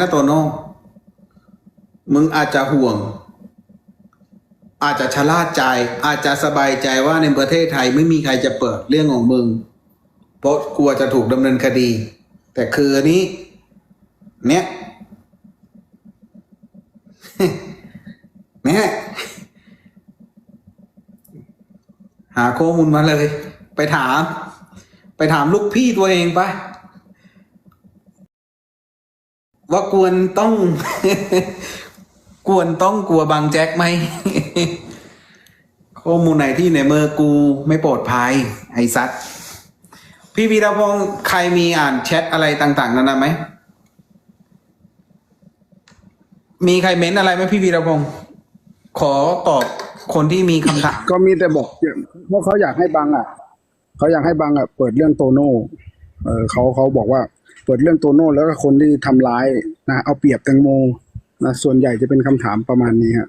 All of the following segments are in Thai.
นะโตโน่มึงอาจจะห่วง อาจจะชะล่าใจ อาจจะสบายใจว่าในประเทศไทยไม่มีใครจะเปิดเรื่องของมึง เพราะกลัวจะถูกดำเนินคดี แต่คือนนี้ เนี้ยเนี่ยหาข้อมูลมาเลย ไปถาม ไปถามลูกพี่ตัวเองไป ว่ากวนต้อง กวนต้องกลัวบางแจ็คไหมข้อมูลไหนที่ในเมื่อกูไม่ปลอดภัยไอ้ซัดพี่วีรพงศ์ใครมีอ่านแชทอะไรต่างๆ นั้นไหม มีใครเม้นอะไรไหมพี่วีรพงศ์ขอตอบคนที่มีคำถามก็มีแต่บอกเพราะเขาอยากให้บังอะ เขาอยากให้บังอะ เปิดเรื่องโตโน่เออเขาเขาบอกว่า ปิดเรื่องโตโน่แล้วก็คนที่ทำร้ายนะเอาเปรียบแตงโมนะส่วนใหญ่จะเป็นคำถามประมาณนี้ฮะ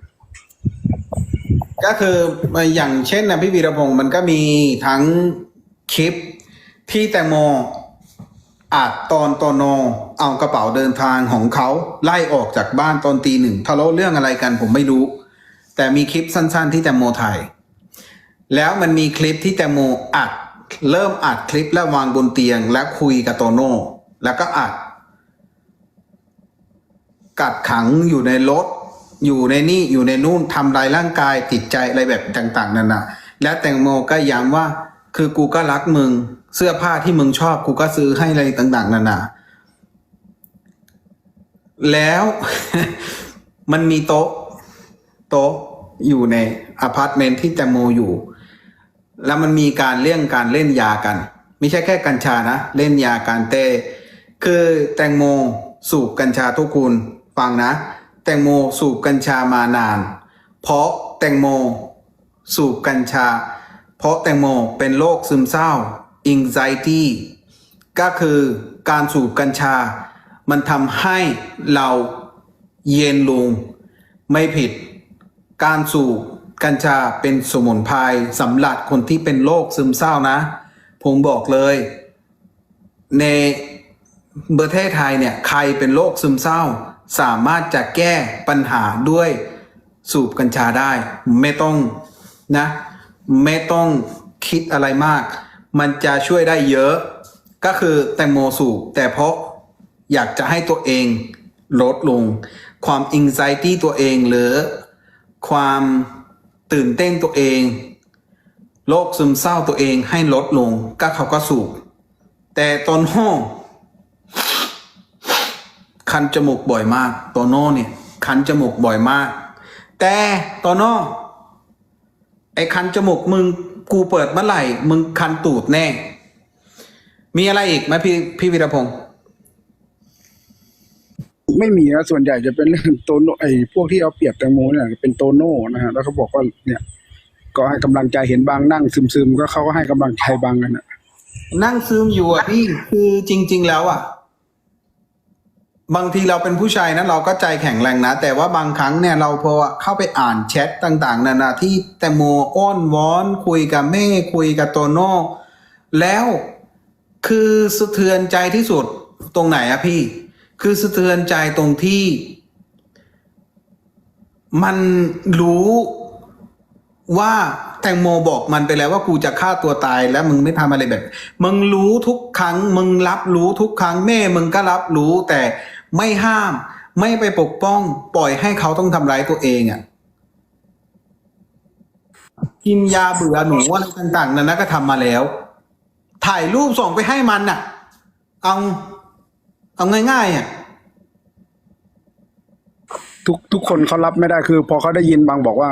ก็คืออย่างเช่นนะพี่วีรพงศ์มันก็มีทั้งคลิปที่แตงโมอาจตอนตอนโนเอากระเป๋าเดินทางของเขาไล่ออกจากบ้านตอนตีหนึ่งทะเลาะเรื่องอะไรกันผมไม่รู้ แต่มีคลิปสั้นๆที่แตงโมถ่ายแล้วมันมีคลิปที่แตงโมอัดเริ่มอัดคลิปแล้ววางบนเตียงและคุยกับโตโน่ แล้วก็อัด กัดขังอยู่ในรถ อยู่ในนี่อยู่ในนู่นทำลายร่างกายติดใจอะไรแบบต่าง ๆนั่นนะแล้วแตงโมก็ย้ำว่า คือกูก็รักมึง เสื้อผ้าที่มึงชอบกูก็ซื้อให้อะไรต่าง ๆนานาแล้วมันมีโต๊ะ โต๊ะอยู่ในอพาร์ตเมนต์ที่แตงโมอยู่ แล้วมันมีการเรื่องการเล่นยากัน ไม่ใช่แค่กัญชานะ เล่นยาการเต้ คือแตงโมสูบกัญชาทุกคุณฟังนะ แตงโมสูบกัญชามานาน เพราะแตงโมสูบกัญชา เพราะแตงโมเป็นโรคซึมเศร้า anxiety ก็คือการสูบกัญชา มันทำให้เราเย็นลง ไม่ผิด การสูบกัญชาเป็นสมุนไพรสำหรับคนที่เป็นโรคซึมเศร้านะ ผมบอกเลย ใน ประเทศไทยเนี่ยใครเป็นโรคซึมเศร้า สามารถจะแก้ปัญหาด้วยสูบกัญชาได้ ไม่ต้องนะไม่ต้องคิดอะไรมาก มันจะช่วยได้เยอะ ก็คือแตงโมสูบแต่เพราะอยากจะให้ตัวเองลดลง ความ anxiety ตัวเองหรือความตื่นเต้นตัวเองโรคซึมเศร้าตัวเองให้ลดลงก็เขาก็สูบแต่ตอนโน่ คันจมูกบ่อยมากโตโน่เนี่ย คันจมูกบ่อยมาก แต่โตโน่ไอ้คันจมูกมึงกูเปิดเมื่อไหร่ มึงคันตูดแน่ มีอะไรอีกไหมพี่พี่วีรพงศ์ไม่มีนะส่วนใหญ่จะเป็นเรื่องโตโน่ไอ้พวกที่เอาเปรียบแตงโมเนี่ยเป็นโตโน่นะฮะแล้วเขาบอกว่าเนี่ย ก็ให้กำลังใจเห็นบางนั่งซึมๆก็เขาก็ให้กำลังใจบางกันนะนั่งซึมอยู่อะพี่คือจริง ๆ แล้วอะ บางทีเราเป็นผู้ชายนะเราก็ใจแข็งแรงนะ แต่ว่าบางครั้งเนี่ยเราพอเข้าไปอ่านแชทต่าง ๆนานาที่แตงโมอ้อนวอน คุยกับแม่คุยกับโตโน่แล้วคือสะเทือนใจที่สุดตรงไหนอะพี่ คือสะเทือนใจตรงที่ มันรู้ว่าแตงโมบอกมันไปแล้วว่ากูจะฆ่าตัวตายแล้วมึงไม่ทำอะไรแบบ มึงรู้ทุกครั้ง มึงรับรู้ทุกครั้งแม่มึงก็รับรู้แต่ ไม่ห้าม ไม่ไปปกป้อง ปล่อยให้เขาต้องทำร้ายตัวเองอะ่ะกินยาเบื่อหนูอะไรต่างๆนั้นนะก็ทำมาแล้ว ถ่ายรูปส่งไปให้มันน่ะ เอาเอาง่ายๆอะทุกทุกคนเขารับไม่ได้คือ พอเขาได้ยินบางบอกว่า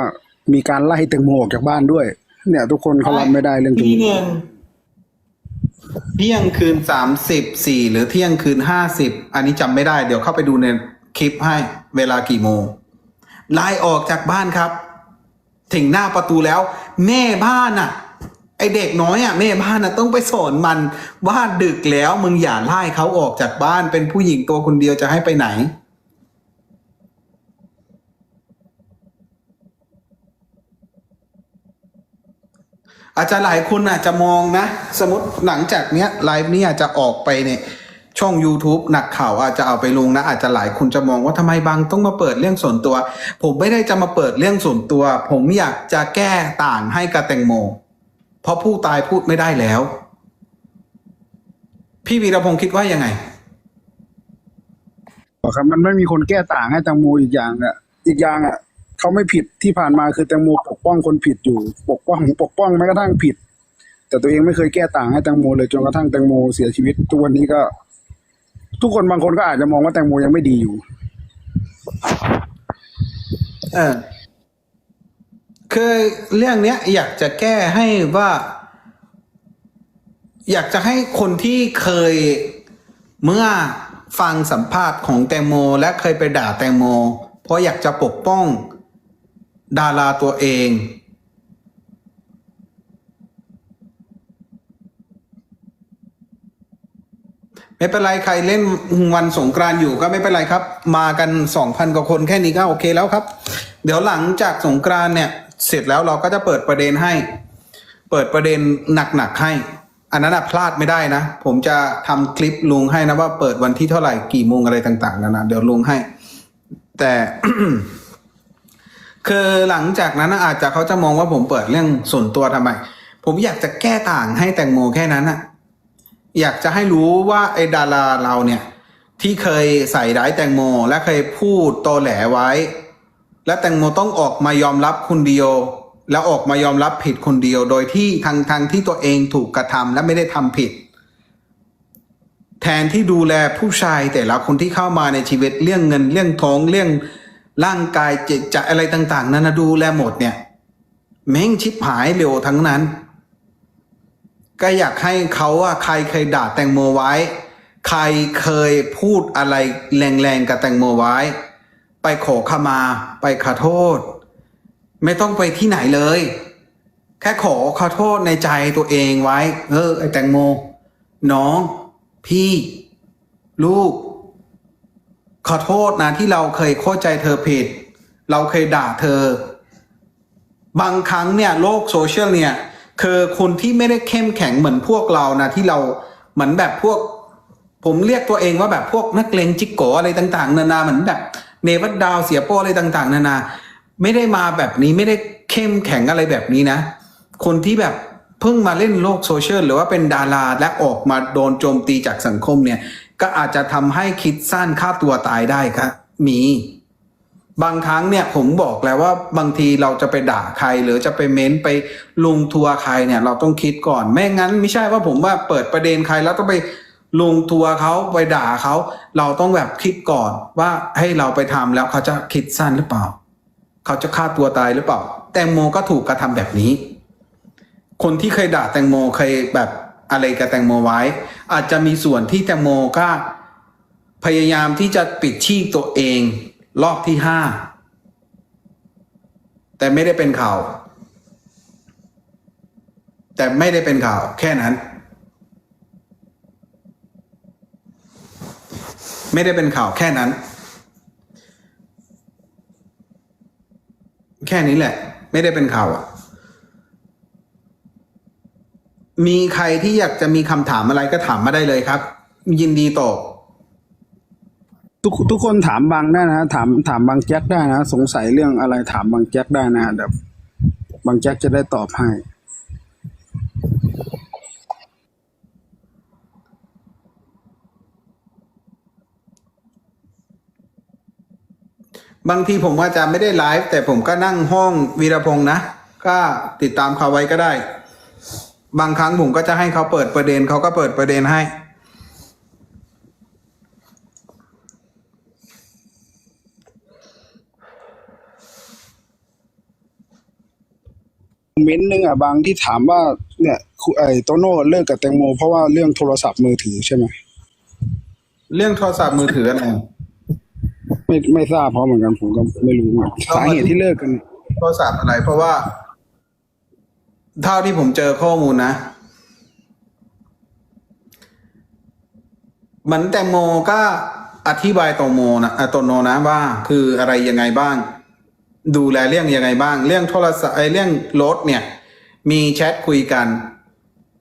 มีการไล่แตงโมออกจากบ้านด้วย เนี่ย ทุกคนเขารับไม่ได้เรื่องตรงที่นี้หนึ่งเที่ยงคืนสามสิบสี่หรือเที่ยงคืนห้าสิบอันนี้จำไม่ได้ เดี๋ยวเข้าไปดูในคลิปให้เวลากี่โมงไล่ออกจากบ้านครับ ถึงหน้าประตูแล้ว แม่บ้านอะ ไอเด็กน้อยอะแม่บ้านอะต้องไปสอนมันว่าดึกแล้วมึงอย่าไล่เขาออกจากบ้านเป็นผู้หญิงตัวคนเดียวจะให้ไปไหน อาจจะหลายคนอาจจะมองนะ สมมติหลังจากเนี้ยไลฟ์นี้อาจจะออกไปเนี่ยช่อง YouTube หนักข่าวอาจจะเอาไปลงนะ อาจจะหลายคนจะมองว่าทำไมบางต้องมาเปิดเรื่องส่วนตัว ผมไม่ได้จะมาเปิดเรื่องส่วนตัว ผมอยากจะแก้ต่างให้กับแตงโม เพราะผู้ตายพูดไม่ได้แล้ว พี่วีรพงศ์คิดว่ายังไงบอกครับมันไม่มีคนแก้ต่างให้แตงโมอีกอย่างอะอีกอย่างอะ เขาไม่ผิดที่ผ่านมาคือแตงโมปกป้องคนผิดอยู่ ปกป้องปกป้องแม้กระทั่งผิด แต่ตัวเองไม่เคยแก้ต่างให้แตงโมเลยจนกระทั่งแตงโมเสียชีวิตทุกวันนี้ก็ ทุกคนบางคนก็อาจจะมองว่าแตงโมยังไม่ดีอยู่เออคือเรื่องเนี้ย อยากจะแก้ให้ว่า อยากจะให้คนที่เคยเมื่อฟังสัมภาษณ์ของแตงโม และเคยไปด่าแตงโม เพราะอยากจะปกป้อง ดาราตัวเอง ไม่เป็นไรใครเล่นวันสงกรานต์อยู่ก็ไม่เป็นไรครับ มากันสองพันกว่าคนแค่นี้ก็โอเคแล้วครับ เดี๋ยวหลังจากสงกรานต์เนี่ย เสร็จแล้วเราก็จะเปิดประเด็นให้ เปิดประเด็นหนักๆให้ อันนั้นพลาดไม่ได้นะ ผมจะทำคลิปลุงให้นะว่าเปิดวันที่เท่าไหร่กี่โมงอะไรต่างๆนะนะเดี๋ยวลุงให้ แต่ คือหลังจากนั้นอาจจะเขาจะมองว่าผมเปิดเรื่องส่วนตัวทำไม ผมอยากจะแก้ต่างให้แตงโมแค่นั้นอะอยากจะให้รู้ว่าไอ้ดาราเราเนี่ย ที่เคยใส่ร้ายแตงโม และเคยพูดโตแหลไว้ และแตงโมต้องออกมายอมรับคนเดียว แล้วออกมายอมรับผิดคนเดียว โดยที่ทางทางที่ตัวเองถูกกระทำและไม่ได้ทำผิด แทนที่ดูแลผู้ชายแต่ละคนที่เข้ามาในชีวิตเรื่องเงินเรื่องท้องเรื่อง ร่างกายจิตใจอะไรต่าง ๆ นั้นนะดูแลหมดเนี่ยแม่งชิบหายเร็วทั้งนั้น ก็อยากให้เขาว่าใครเคยด่าแตงโมไว้ ใครเคยพูดอะไรแรงๆกับแตงโมไว้ ไปขอขมา ไปขอโทษ ไม่ต้องไปที่ไหนเลย แค่ขอขอโทษในใจตัวเองไว้ เออไอแตงโม น้อง พี่ ลูก ขอโทษนะที่เราเคยเข้าใจเธอผิด เราเคยด่าเธอ บางครั้งเนี่ยโลกโซเชียลเนี่ยคือคนที่ไม่ได้เข้มแข็งเหมือนพวกเรานะที่เราเหมือนแบบพวก ผมเรียกตัวเองว่าแบบพวกนักเลงจิกโกอะไรต่าง ๆ นานาเหมือนแบบเนวัดดาวเสียโป้อะไรต่าง ๆ นานา ไม่ได้มาแบบนี้ไม่ได้เข้มแข็งอะไรแบบนี้นะ คนที่แบบเพิ่งมาเล่นโลกโซเชียลหรือว่าเป็นดาราและออกมาโดนโจมตีจากสังคมเนี่ย ก็อาจจะทำให้คิดสั้นฆ่าตัวตายได้ครับมี บางครั้งเนี่ยผมบอกแล้วว่าบางทีเราจะไปด่าใคร หรือจะไปเม้นไปลุงทัวร์ใครเนี่ย เราต้องคิดก่อนไม่งั้น ไม่ใช่ว่าผมว่าเปิดประเด็นใครแล้วต้องไปลุงทัวร์เขาไปด่าเขาเราต้องแบบคิดก่อนว่าให้เราไปทำแล้วเขาจะคิดสั้นหรือเปล่า เขาจะฆ่าตัวตายหรือเปล่า แตงโมก็ถูกกระทำแบบนี้ คนที่เคยด่าแตงโมเคยแบบ อะไรกับแตงโมไว้ อาจจะมีส่วนที่แตงโมก็พยายามที่จะปิดชีพตัวเองรอบที่ห้าแต่ไม่ได้เป็นข่าว แต่ไม่ได้เป็นข่าวแค่นั้น ไม่ได้เป็นข่าวแค่นั้น แค่นี้แหละ ไม่ได้เป็นข่าวอะ มีใครที่อยากจะมีคำถามอะไรก็ถามมาได้เลยครับ ยินดีตอบทุกทุกคนถามบางได้นะถามถามบางแจ็คได้นะ สงสัยเรื่องอะไรถามบางแจ็คได้นะเดี๋ยวบางแจ็คจะได้ตอบให้ บางทีผมว่าจะไม่ได้ไลฟ์แต่ผมก็นั่งห้องวีรพงษ์นะ ก็ติดตามเขาไว้ก็ได้ บางครั้งผมก็จะให้เขาเปิดประเด็นเขาก็เปิดประเด็นให้ คอมเมนต์หนึงอะบางที่ถามว่าเนี่ยคุณไอ้โตโน่เลิกกับแตงโม เพราะว่าเรื่องโทรศัพท์มือถือใช่ไหมเรื่องโทรศัพท์มือถืออะไร ไม่ไม่ทราบเพราะเหมือนกันผมก็ไม่รู้เหมือนกันสาเหตุที่เลิกกัน โทรศัพท์อะไรเพราะว่า เท่าที่ผมเจอข้อมูลนะเหมือนแตงโมก็อธิบายโตโมนะโตโนนะว่า คืออะไรยังไงบ้าง ดูแลเรื่องยังไงบ้าง เรื่องโทรศัพท์ไอเรื่องรถเนี่ย มีแชทคุยกัน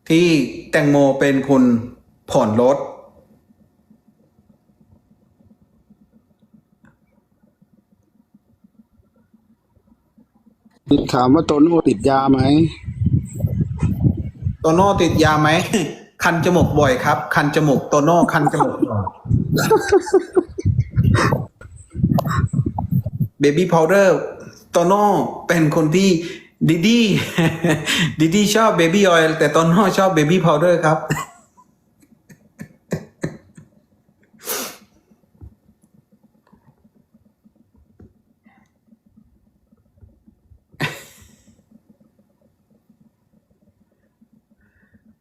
ที่แตงโมเป็นคนผ่อนรถถามว่าตนโอติดยาไหม โตโน่ติดยาไหม คันจมูกบ่อยครับ คันจมูกโตโน่คันจมูกบ่อยเบบี้พาวเดอร์โตโน่เป็นคนที่ดิดี้ดิดี้ชอบเบบี้ออยล์แต่โตโน่ชอบเบบี้พาวเดอร์ครับ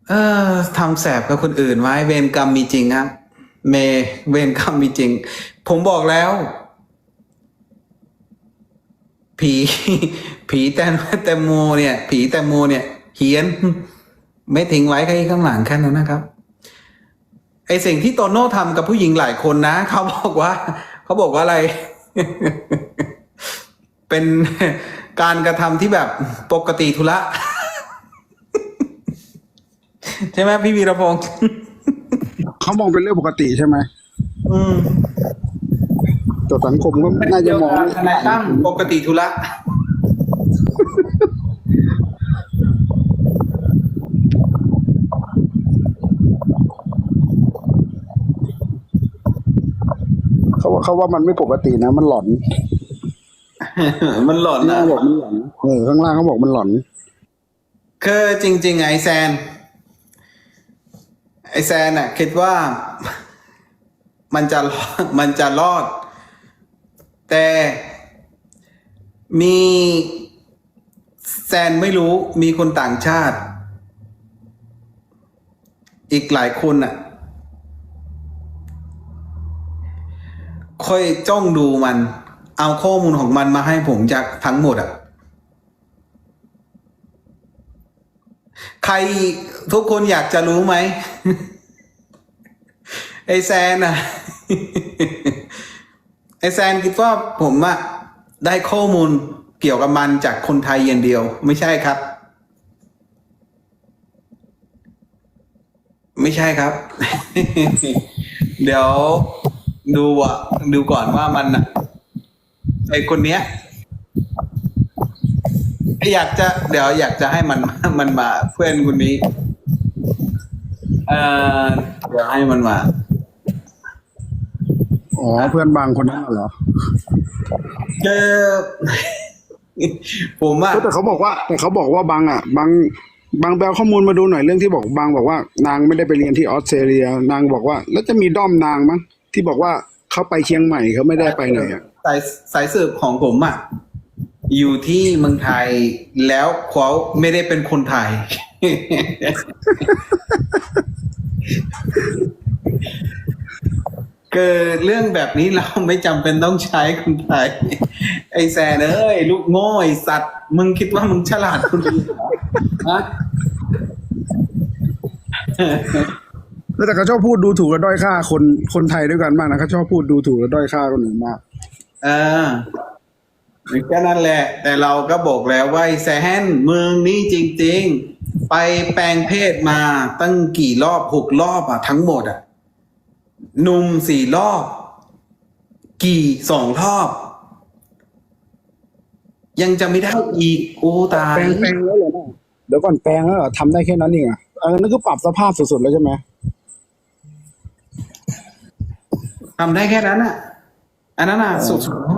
เออทำแสบกับคนอื่นไว้เวรกรรมมีจริงครับ เมเวรกรรมมีจริง ผมบอกแล้ว ผี ผีแตงแตงโมเนี่ย ผีแตงโมเนี่ยเฮียน ไม่ทิ้งไว้แค่ข้างหลังแค่นั้นนะครับไอสิ่งที่โตโน่ทำกับผู้หญิงหลายคนนะ เขาบอกว่า เขาบอกว่าอะไร เป็นการกระทำที่แบบปกติทุละ ใช่ไหมพี่วีรพงศ์เขามองเป็นเรื่องปกติใช่ไหมอืมแต่สังคมก็น่าจะมองทนายตั้มปกติทุละเขาว่าเขาว่ามันไม่ปกตินะ มันหลอน มันหล่นหน้านะบอกมันหลอนเออข้างล่างเขาบอกมันหลอนคือจริง ๆ ไอแซนไอ แซนน่ะคิดว่ามันจะมันจะรอด แต่มีแซนไม่รู้มีคนต่างชาติ อีกหลายคนน่ะค่อยจ้องดูมัน เอาข้อมูลของมันมาให้ผมจากทั้งหมดอะ ใครทุกคนอยากจะรู้ไหมไอแซนอะไอแซนคิดว่าผมอะได้ข้อมูลเกี่ยวกับมันจากคนไทยอย่างเดียว ไม่ใช่ครับ ไม่ใช่ครับ เดี๋ยวดูอะดูก่อนว่ามันอะไอคนเนี้ย อยากจะเดี๋ยวอยากจะให้มันมันมาเพื่อนคนนี้ เออเดี๋ยวให้มันมาอ๋อเพื่อนบางคนนั้นน่ะเหรอเจอผมว่าแต่เขาบอกว่า แต่เขาบอกว่าบางอะ บางบางแปลข้อมูลมาดูหน่อยเรื่องที่บอกบางบอกว่า นางไม่ได้ไปเรียนที่ออสเตรเลีย นางบอกว่า แล้วจะมีด้อมนางมั้งที่บอกว่าเขาไปเชียงใหม่เขาไม่ได้ไปไหนอะสายสายสืบของผมอะ อยู่ที่เมืองไทยแล้วเขาไม่ได้เป็นคนไทย เกิดเรื่องแบบนี้เราไม่จำเป็นต้องใช้คนไทย ไอ้แซนเอ้ย ลูกโง่ไอ้สัตว์ มึงคิดว่ามึงฉลาดคนเดียวเหรอฮะแล้วแต่เขาชอบพูดดูถูกและด้อยค่าคนคนไทยด้วยกันมากนะเขาชอบพูดดูถูกและด้อยค่าคนอื่นมาก เออ ก็นั่นแหละ แต่เราก็บอกแล้วว่าไอ้แซนเมืองนี้จริง ๆ ไปแปลงเพศมาตั้งกี่รอบหกรอบอะทั้งหมดอะหนุ่มสี่รอบ กี่สองรอบ ยังจะไม่ได้อีกโอ้ตายแปลงแปลงแล้วเหรอเนี่ยเดี๋ยวก่อนแปลงแล้วเหรอทำได้แค่นั้นเองเหรอเออนั่นก็ปรับสภาพสุดๆแล้วใช่ไหมทำได้แค่นั้นอะอันนั้นอะสุดๆแล้ว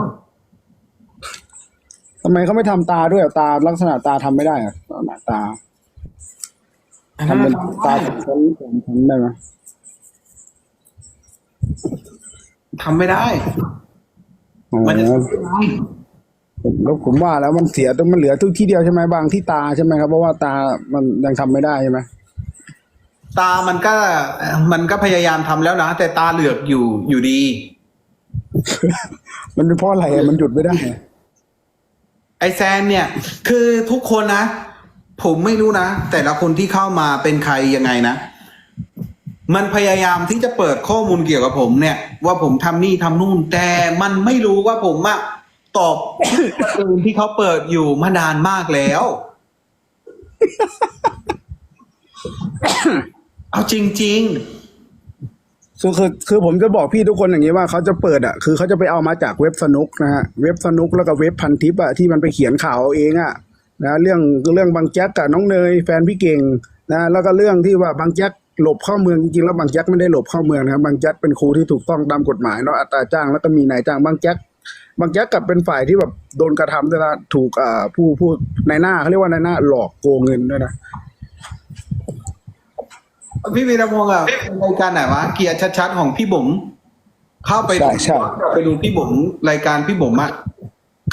ทำไมเขาไม่ทำตาด้วยอะตาลักษณะตาทำไม่ได้อะหน้าตาอันนั้นทำเป็นอะตาชั้นชั้นชั้นได้ไหมทำไม่ได้ อ๋อมันจะทำไม่ได้ผมแล้วผมว่าแล้วมันเสียตรงมันเหลือทุกที่เดียวใช่ไหมบางที่ตาใช่ไหมครับเพราะว่าตามันยังทำไม่ได้ใช่ไหมตามันก็มันก็พยายามทำแล้วนะ แต่ตาเหลือกอยู่อยู่ดี มันเป็นเพราะอะไรอะมันหยุดไม่ได้อะ ไอแซนเนี่ย คือทุกคนนะ ผมไม่รู้นะ แต่ละคนที่เข้ามาเป็นใครยังไงนะ มันพยายามที่จะเปิดข้อมูลเกี่ยวกับผมเนี่ย ว่าผมทำนี่ทำนู่น แต่มันไม่รู้ว่าผมอะตอบประเด็นที่เขาเปิดอยู่มานานมากแล้ว เอาจริง คือคือคือผมจะบอกพี่ทุกคนอย่างนี้ว่าเขาจะเปิดอะคือเขาจะไปเอามาจากเว็บสนุกนะฮะเว็บสนุกแล้วก็เว็บพันทิปอะที่มันไปเขียนข่าวเอาเองอะนะเรื่องเรื่องบางแจ๊กกับน้องเนยแฟนพี่เก่งนะแล้วก็เรื่องที่ว่าบางแจ๊กหลบเข้าเมืองจริงๆแล้วบางแจ๊กไม่ได้หลบเข้าเมืองนะครับบางแจ๊กเป็นครูที่ถูกต้องตามกฎหมายเนาะอัตราจ้างแล้วก็มีนายจ้างบางแจ๊กบางแจ๊กกลับเป็นฝ่ายที่แบบโดนกระทำด้วยนะถูกอ่าผู้ผู้นายหน้าเขาเรียกว่านายหน้าหลอกโกงเงินด้วยนะ พี่วีรพงศ์อะรายการไหนวะเกียร์ชัดๆของพี่บุ๋มเข้าไปใช่ใช่ ไปดูพี่บุ๋มรายการพี่บุ๋มอะ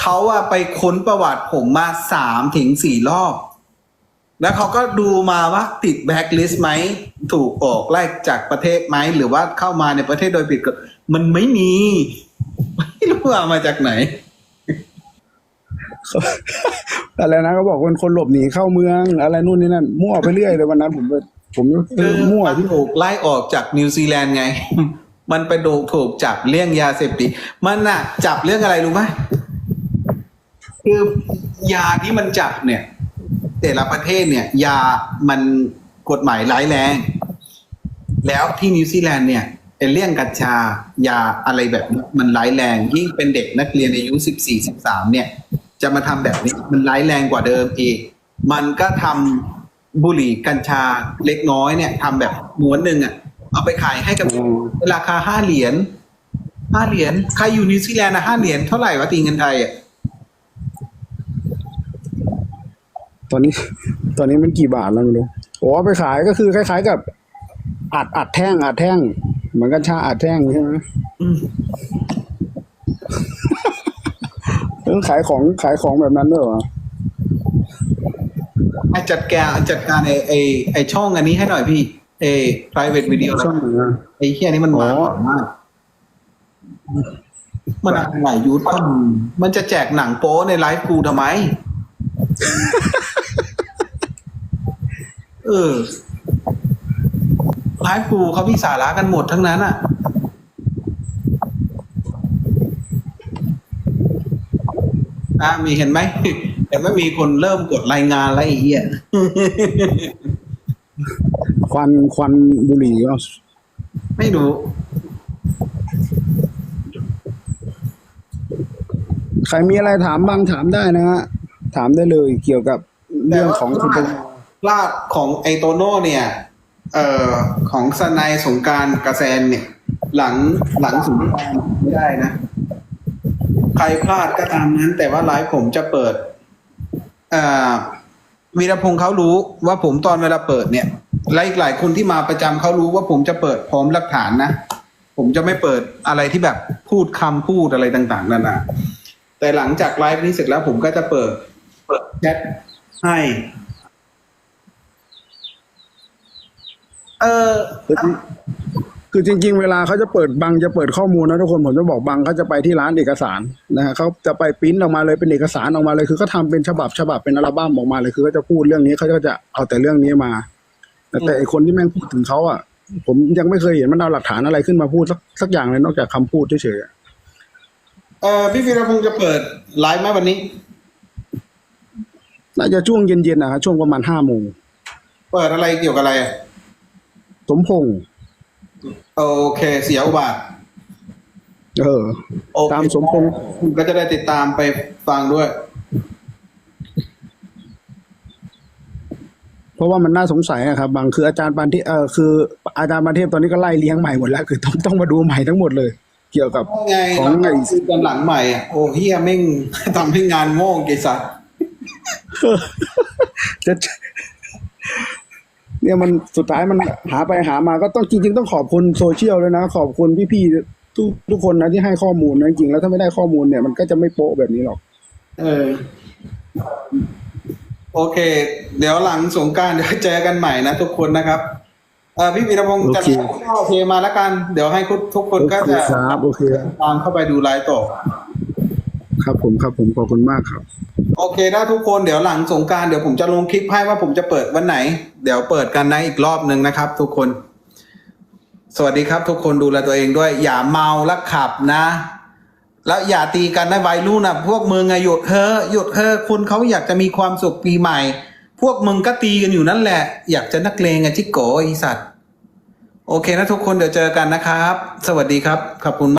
เขาอะไปค้นประวัติผมมาสามถึงสี่รอบ แล้วเขาก็ดูมาว่าติดแบ็คลิสต์ไหม ถูกออกไล่จากประเทศไหม หรือว่าเข้ามาในประเทศโดยผิดกฎมันไม่มี ไม่รู้ว่ามาจากไหน อะไรนะเขาบอกคนคนหลบหนีเข้าเมือง อะไรนู่นนี่นั่นมั่วไปเรื่อยเลยวันนั้นผมไป ผมเออมั่วที่ถูกไล่ออกจากนิวซีแลนด์ไง มันไปโดนถูกจับเรื่องยาเสพติดมันน่ะ จับเรื่องอะไรรู้ไหมคือยาที่มันจับเนี่ย แต่ละประเทศเนี่ย ยามันกฎหมายร้ายแรง แล้วที่นิวซีแลนด์เนี่ยไอเรื่องกัญชายาอะไรแบบมันร้ายแรง ยิ่งเป็นเด็กนักเรียนอายุสิบสี่สิบสามเนี่ย จะมาทำแบบนี้มันร้ายแรงกว่าเดิมอีก มันก็ทำ บุหรี่กัญชาเล็กน้อยเนี่ยทำแบบม้วนหนึ่งอะเอาไปขายให้กับราคาห้าเหรียญห้าเหรียญใครอยู่นิวซีแลนด์นะห้าเหรียญเท่าไหร่วะตีเงินไทยอะตอนนี้ ตอนนี้มันกี่บาทแล้วไม่รู้โอ้เอาไปขายก็คือคล้าย ๆ กับ อัดอัดแท่งอัดแท่ง เหมือนกันชาอัดแท่งใช่ไหมอืมเออขายของขายของแบบนั้นด้วยเหรอให้ จัดการจัดการไอไอไอช่องอันนี้ให้หน่อยพี่ไอ private video ช่องไหนอะไอเฮียนี้มันอ๋มาอก่อนมากมันอะไรยูทก็มึงมันจะแจกหนังโป๊ในไลฟ์กูทำไม เออไลฟ์กูเขามีสาระกันหมดทั้งนั้นอะอะมีเห็นไหม เห็นไหมมีคนเริ่มกดรายงานแล้วไอ้เหี้ยควันควันบุหรี่ก็ไม่รู้ใครมีอะไรถามบ้างถามได้นะฮะถามได้เลยเกี่ยวกับเรื่องของคุณตังโมพลาดของไอโตโน่เนี่ย เอ่อของสนายสงกรารกระแซนเนี่ย หลังหลังสงกรารไม่ได้นะ ใครพลาดก็ตามนั้น แต่ว่าไลฟ์ผมจะเปิดเอ่อ วีรพงศ์เขารู้ว่าผมตอนเวลาเปิดเนี่ยและอีกหลายคนที่มาประจำเขารู้ว่าผมจะเปิดพร้อมหลักฐานนะ ผมจะไม่เปิดอะไรที่แบบพูดคำพูดอะไรต่าง ๆนานาแต่หลังจากไลฟ์นี้เสร็จแล้วผมก็จะเปิด เปิดแชทให้ เออ คือจริง ๆ เวลาเขาจะเปิดบังจะเปิดข้อมูลนะทุกคนผมจะบอกบังเขาจะไปที่ร้านเอกสารนะฮะเขาจะไปปริ้นออกมาเลยเป็นเอกสารออกมาเลยคือเขาทำเป็นฉบับฉบับเป็นอัลบั้มออกมาเลยคือเขาจะพูดเรื่องนี้เขาก็จะเอาแต่เรื่องนี้มาแต่แต่ไอคนที่แม่งพูดถึงเขาอะ ผมยังไม่เคยเห็นมันเอาหลักฐานอะไรขึ้นมาพูดสักสักอย่างเลยนอกจากคำพูดเฉยๆอะเออพี่วีรพงศ์จะเปิดไลฟ์ไหมวันนี้น่าจะช่วงเย็นๆนะฮะช่วงประมาณห้าโมงเปิดอะไรเกี่ยวกับอะไรอะสมพงษ์ โอเค เสียอุบาทเออ โอเคตามสมพงษ์คุณก็จะได้ติดตามไปฟังด้วย เพราะว่ามันน่าสงสัยอะครับบางคืออาจารย์ปานที่เออคืออาจารย์ปานเทพตอนนี้ก็ไล่เลี้ยงใหม่หมดแล้ว คือต้องต้องมาดูใหม่ทั้งหมดเลย เกี่ยวกับไงของเราไงคุยกันหลังใหม่อะโอ้เฮียแม่งทำให้งานโง่กิสัตว์จะ เนี่ยมันสุดท้ายมันหาไปหามาก็ต้องจริง ๆ ต้องขอบคุณโซเชียลเลยนะ ขอบคุณพี่ๆทุกทุกคนนะที่ให้ข้อมูลนะจริงๆแล้วถ้าไม่ได้ข้อมูลเนี่ยมันก็จะไม่โป๊ะแบบนี้หรอก เออ โอเค เดี๋ยวหลังสงกรารเดี๋ยวเจอกันใหม่นะทุกคนนะครับเออพี่วีรพงศ์จะโอเคโอเคมาแล้วกัน เดี๋ยวให้ทุกคนก็จะครับโอเคตามเข้าไปดูไลฟ์ต่อ ครับผมครับผมขอบคุณมากครับ โอเคถ้าทุกคนเดี๋ยวหลังสงการเดี๋ยวผมจะลงคลิปให้ว่าผมจะเปิดวันไหน เดี๋ยวเปิดกันนะอีกรอบหนึ่งนะครับ ทุกคน สวัสดีครับ ทุกคนดูแลตัวเองด้วย อย่าเมาแล้วขับนะ แล้วอย่าตีกันนะวัยรุ่นนะพวกมึงอะหยุดเถอหยุดเถอคุณเขาอยากจะมีความสุขปีใหม่ พวกมึงก็ตีกันอยู่นั่นแหละ อยากจะนักเลงอะจิโกไอสัตว์โอเคนะทุกคนเดี๋ยวเจอกันนะครับ สวัสดีครับขอบคุณ